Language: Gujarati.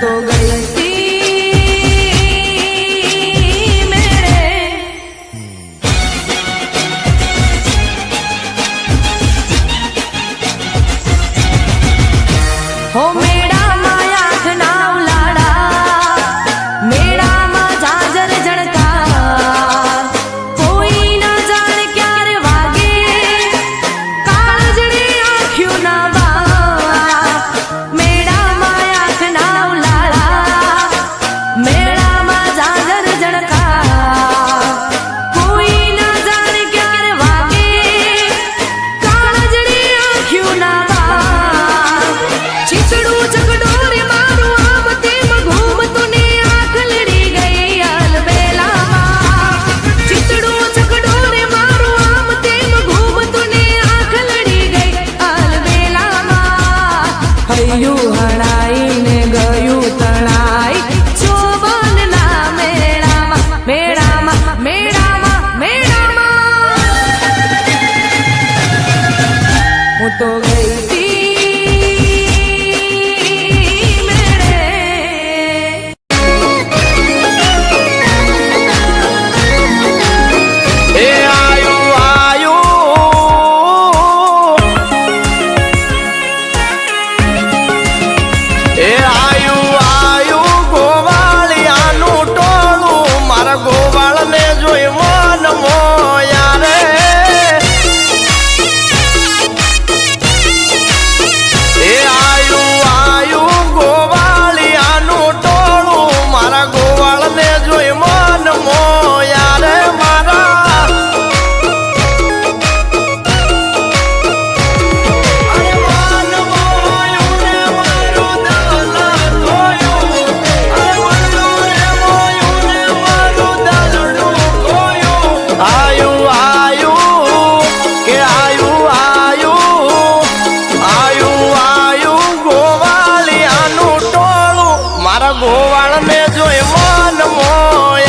તો ગઈ હૈયું હણાઈને ગયું તણાઈ. શોભનના હું તો ગઈ મારા ગોવાળને જોઈ મન મોય